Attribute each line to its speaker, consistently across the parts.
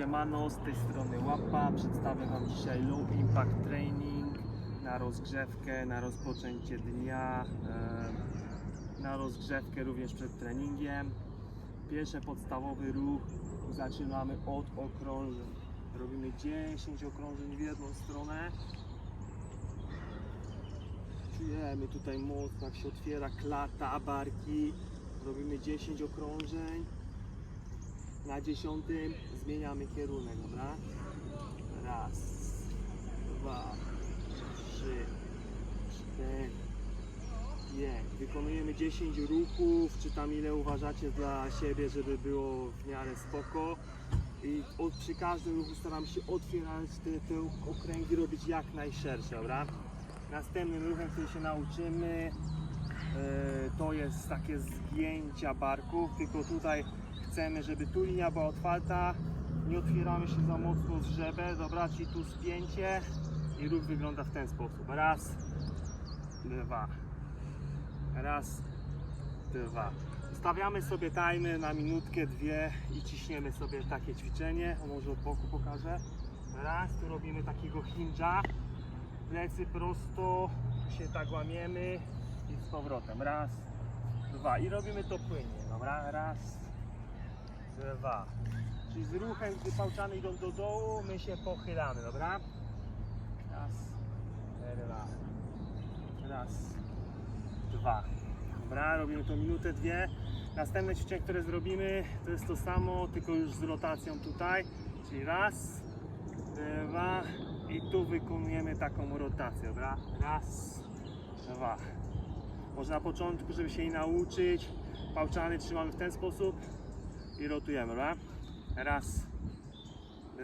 Speaker 1: Siemano, z tej strony Łapa. Przedstawię Wam dzisiaj Low Impact Training na rozgrzewkę, na rozpoczęcie dnia, e, na rozgrzewkę również przed treningiem. Pierwszy podstawowy ruch zaczynamy od okrążeń. Robimy 10 okrążeń w jedną stronę. Czujemy tutaj mocno, jak się otwiera klata, barki. Robimy 10 okrążeń. Na dziesiątym zmieniamy kierunek, dobra? Raz, dwa, trzy, cztery, pięć. Wykonujemy 10 ruchów, czy tam ile uważacie dla siebie, żeby było w miarę spoko. I od, przy każdym ruchu staram się otwierać te, te okręgi, robić jak najszersze, dobra? Następnym ruchem, który się nauczymy, e, to jest takie zgięcia barków, tylko tutaj chcemy, żeby tu linia była otwarta, nie otwieramy się za mocno z żebę, dobra, czyli tu spięcie i ruch wygląda w ten sposób. Raz, dwa, raz, dwa. Stawiamy sobie timer na minutkę, dwie i ciśniemy sobie takie ćwiczenie. Może od boku pokażę. Raz, tu robimy takiego hinge'a, plecy prosto, się tak łamiemy i z powrotem. Raz, dwa i robimy to płynnie, dobra? Raz, dwa. Czyli z ruchem, gdy pałczany idą do dołu, my się pochylamy, dobra? Raz, dwa. Raz, dwa. Dobra, robimy to minutę, dwie. Następne ćwiczenie, które zrobimy, to jest to samo, tylko już z rotacją tutaj. Czyli raz, dwa i tu wykonujemy taką rotację, dobra? Raz, dwa. Może na początku, żeby się jej nauczyć, pałczany trzymamy w ten sposób i rotujemy, dobra? Raz,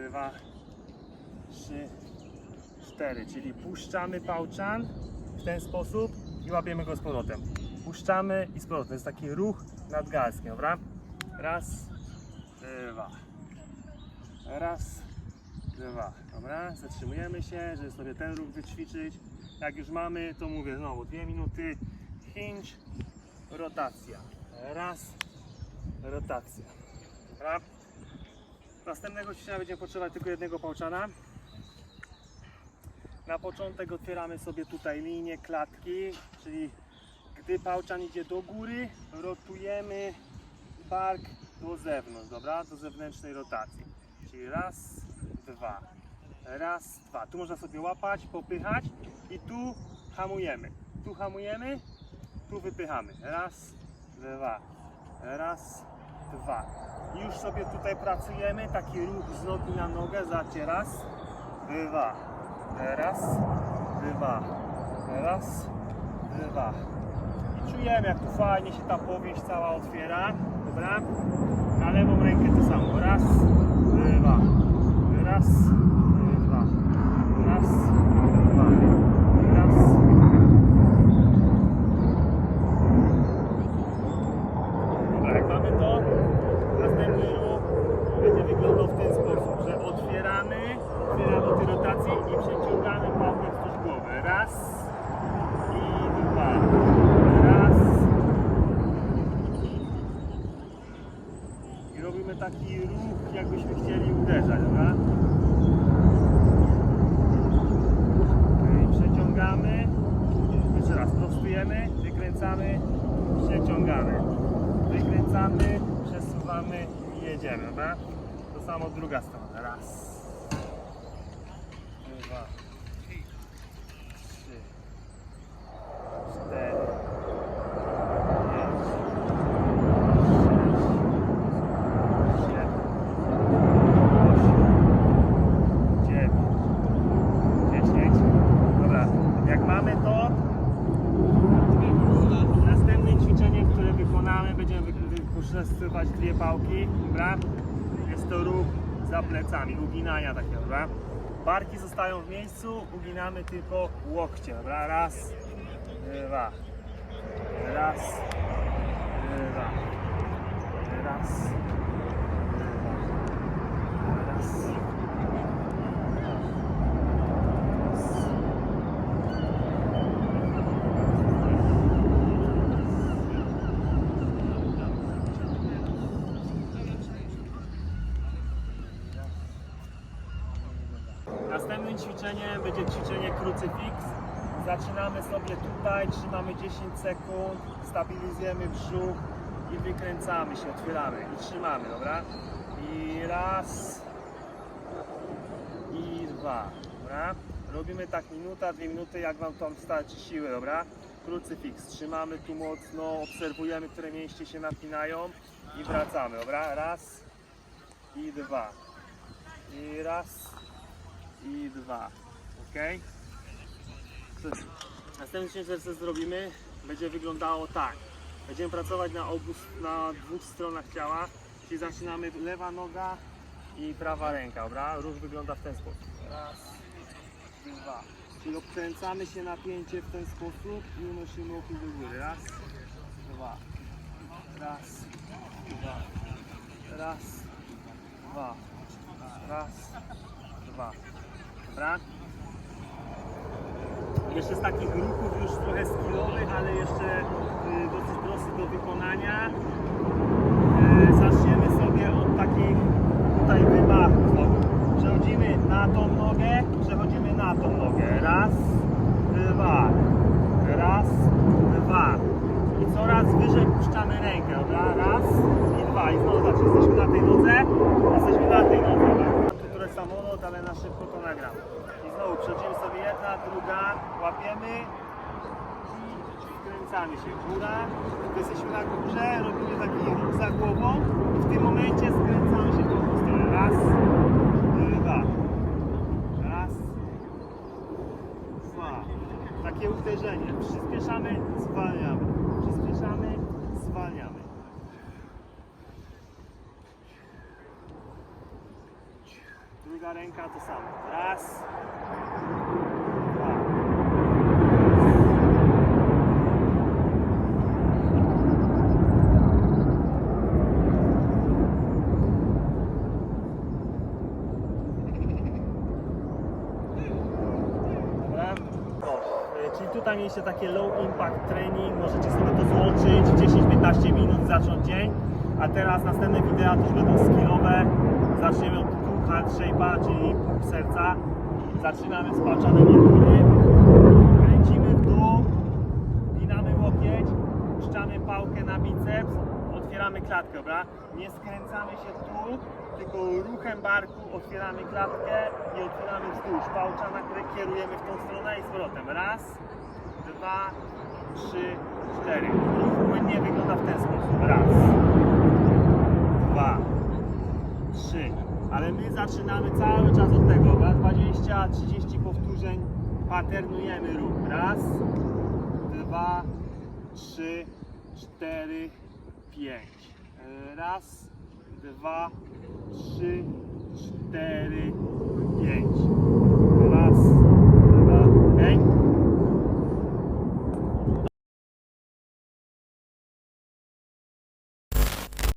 Speaker 1: dwa, trzy, cztery. Czyli puszczamy pałczan w ten sposób i łapiemy go z powrotem. Puszczamy i z powrotem. To jest taki ruch nadgarstka, dobra? Raz, dwa. Raz, dwa. Dobra, zatrzymujemy się, żeby sobie ten ruch wyćwiczyć. Jak już mamy, to mówię znowu dwie minuty. Hinge, rotacja. Raz, rotacja. Dobra? Następnego ćwiczenia będziemy potrzebować tylko jednego pałczana. Na początek otwieramy sobie tutaj linię klatki, czyli gdy pałczan idzie do góry, rotujemy bark do zewnątrz, dobra? Do zewnętrznej rotacji. Czyli raz, dwa, raz, dwa. Tu można sobie łapać, popychać i tu hamujemy. Tu hamujemy, tu wypychamy. Raz, dwa, raz, dwa. Już sobie tutaj pracujemy, taki ruch z nogi na nogę, zobaczcie, raz, dwa, raz, dwa, raz, dwa. I czujemy jak tu fajnie się ta powieść cała otwiera, dobra? Na lewą rękę to samo, raz, dwa, raz, dwa, raz, dwa, raz, Dobra, jak mamy to, następny ruch będzie wyglądał w ten sposób, że otwieramy, otwieramy do tej rotacji i przeciągamy pałkę wzdłuż głowy. Raz i dwa. Raz. I robimy taki ruch, jakbyśmy chcieli uderzać, dobra? Okej, Przeciągamy. Jeszcze raz, prostujemy, wykręcamy, przeciągamy. Wykręcamy, przesuwamy i jedziemy, dobra? To samo druga strona. Raz. Dwa. Trzy. Cztery. Pięć. Sześć. Siedem. Osiem. Dziewięć. Dziesięć. Dobra, jak mamy to, Następne ćwiczenie, które wykonamy, będziemy wy- wykorzystywać dwie pałki, dobra? Jest to ruch za plecami, uginania takie, dobra? Barki zostają w miejscu, uginamy tylko łokcie? Raz, dwa, raz, dwa, raz, dwa, raz, raz, Następnym ćwiczeniem będzie ćwiczenie krucyfiks. Zaczynamy sobie tutaj, trzymamy 10 sekund, stabilizujemy brzuch i wykręcamy się, otwieramy i trzymamy, dobra? I raz, i dwa, dobra? Robimy tak minuta, dwie minuty, jak Wam tam starczy siły, dobra? Krucyfiks, trzymamy tu mocno, obserwujemy, które mięśnie się napinają i wracamy, dobra? Raz i dwa. I raz i dwa, ok? Następny co zrobimy, będzie wyglądało tak. Będziemy pracować na, obu, na dwóch stronach ciała, czyli zaczynamy lewa noga i prawa ręka, dobra? Ruch wygląda w ten sposób. Raz, dwa. Czyli obkręcamy się napięcie w ten sposób i unosimy łokcie do góry. Raz, dwa. Raz, dwa. Raz, dwa. Raz, dwa. Dobra? Jeszcze z takich ruchów już trochę skillowych, ale jeszcze y, dosyć prostych do wykonania. E, Zaczniemy sobie od takich tutaj wymachów. znowu. Przechodzimy na tą nogę, przechodzimy na tą nogę. Raz, dwa, raz, dwa. I coraz wyżej puszczamy rękę, dobra? Raz i dwa. I znowu znaczy, jesteśmy na tej nodze, jesteśmy na tej nodze. Dobra? Tu trochę samolot, ale na szybko to nagram. I znowu przechodzimy sobie jedna, druga, łapiemy skręcamy się. Góra, tu jesteśmy na górze, robimy taki ruch za głową i w tym momencie skręcamy się w tą stronę. Raz, dwa. Raz, dwa. Takie uderzenie. Przyspieszamy, zwalniamy. Przyspieszamy, zwalniamy. Druga ręka to samo. Raz, dwa. Dobra. O, y, czyli tutaj mieliście takie low impact training, możecie sobie to złączyć w 10-15 minut, zacząć dzień. A teraz następne wideo też będą skillowe. Zaczniemy od pół hand shape'a, czyli pół serca. Zaczynamy z palczanem do góry. Kręcimy w dół, ginamy łokieć, puszczamy pałkę na biceps, otwieramy klatkę, dobra? Nie skręcamy się tu, tylko ruchem barku otwieramy klatkę i otwieramy wzdłuż. Pałcza, na które kierujemy w tą stronę i z powrotem. Raz, dwa, trzy, cztery. Ruch płynnie wygląda w ten sposób. Raz, dwa, trzy. Ale my zaczynamy cały czas od tego, dobra? 20-30 powtórzeń, patternujemy ruch. Raz, dwa, trzy, cztery, pięć. Raz, dwa, trzy, cztery, pięć.